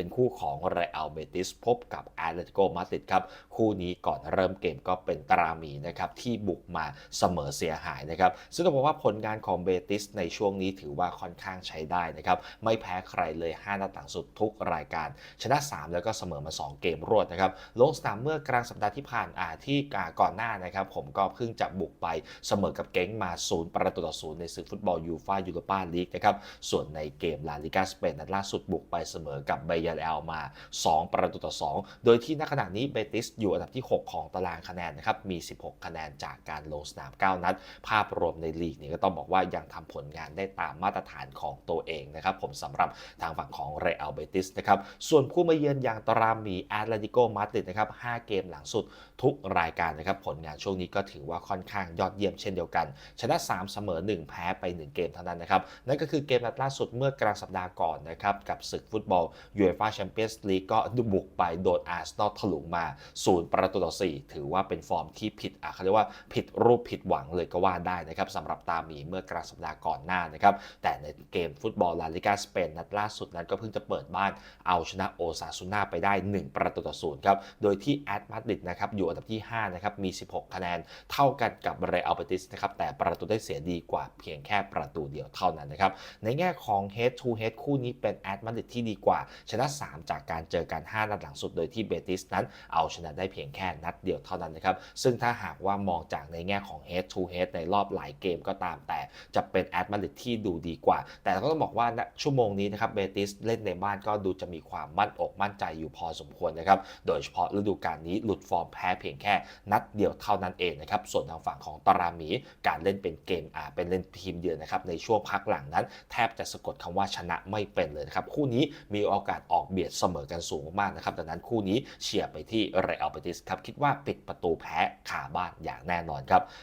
เป็นคู่ของเรอัลเบติสพบกับแอตเลติโกมาดริดครับ คู่นี้ก่อนเริ่มเกมก็เป็นตรามีนะครับที่บุกมาเสมอเสียหายนะครับซึ่งต้องบอกว่าผลงานของเบติสในช่วงนี้ถือว่าค่อนข้างใช้ได้นะครับไม่แพ้ใครเลย 5 นัดต่างสุดทุกรายการ ชนะ 3 แล้วก็เสมอมา 2 เกมรวดนะครับลงสนามเมื่อกลางสัปดาห์ที่ผ่านอาที่ก่อนหน้านะครับผมก็เพิ่งจะบุกไปเสมอกับเก้งมา 0 ประตูต่อศูนย์ในศึกฟุตบอลยูฟ่ายูโรปาลีกนะครับส่วนในเกมลาลิกาสเปนนัดล่าสุดบุกไปเสมอกับเบยาเอลมา 2 ประตูต่อ 2 โดยที่ณขณะนี้เบติสอยู่อันดับที่ 6 ของตารางคะแนนนะครับ มี 16 คะแนนจากการลงสนาม 9 นัด ภาพรวมในลีกนี้ก็ต้องบอกว่ายังทำผลงานได้ตามมาตรฐานของตัวเองนะครับ ผมสำหรับทางฝั่งของเรอัลเบติสนะครับ ส่วนผู้มาเยือนอย่างตรามีแอตเลติโกมาดริดนะครับ 5 เกมหลังสุดทุกรายการนะครับ ผลงานช่วงนี้ก็ถือว่าค่อนข้างยอดเยี่ยมเช่นเดียวกัน ชนะ 3 เสมอ 1 แพ้ไป 1 เกมเท่านั้นนะครับ นั่นก็คือเกมนัดล่าสุดเมื่อกลางสัปดาห์ก่อนนะครับ กับศึกฟุตบอลยูเอฟ่าแชมเปี้ยนส์ลีกก็บุกไปโดนอาร์เซนอลถลุงมา0ประตูต่อ4ถือว่าเป็นฟอร์มที่ผิดอะเขาเรียกว่าผิดรูปผิดหวังเลยก็ว่าได้นะครับสำหรับตามีเมื่อกลางสัปดาห์ก่อนหน้านะครับแต่ในเกมฟุตบอลลาลิกาสเปนนัดล่าสุดนั้นก็เพิ่งจะเปิดบ้านเอาชนะโอซาซูน่าไปได้ 1 ประตูต่อศูนย์ครับโดยที่แอตมาดริดนะครับอยู่อันดับที่ 5 นะครับ มี 16 คะแนน เท่ากันกับเรอัลเบติสนะครับ แต่ประตูได้เสียดีกว่าเพียงแค่ประตูเดียวเท่านั้นนะครับ ในแง่ของ head to head คู่นี้เป็นแอตมาดริดที่ดีกว่าชนะ3 จากการเจอกัน 5 นัดหลังสุด โดยที่เบติสนั้นเอาชนะได้เพียงแค่นัดเดียวเท่านั้นนะครับ ซึ่งถ้าหากว่ามองจากในแง่ของ head to head ในรอบหลายเกมก็ตามแต่จะเป็นแอตมาดริดที่ดูดีกว่า แต่ก็ต้องบอกว่าณชั่วโมงนี้นะครับเบติสเล่นในบ้านก็ดูจะมีความมั่นอกมั่นใจอยู่พอสมควรนะครับ โดยเฉพาะฤดูกาลนี้หลุดฟอร์มแพ้เพียงแค่นัดเดียวเท่านั้นเองนะครับ ส่วนทางฝั่งของตารามีการเล่นเป็นเกมอ่าเป็นเล่นทีมเยือนนะครับในช่วงพักหลังนั้น แทบจะสะกดคำว่าชนะไม่เป็นเลยนะครับ คู่นี้มีโอกาสออกเบียดเสมอกันสูงมากนะครับดังนั้นคู่นี้เชียร์ไปที่เรอัลเบติสครับคิดว่าปิดประตูแพ้ขาบ้านอย่างแน่นอนครับ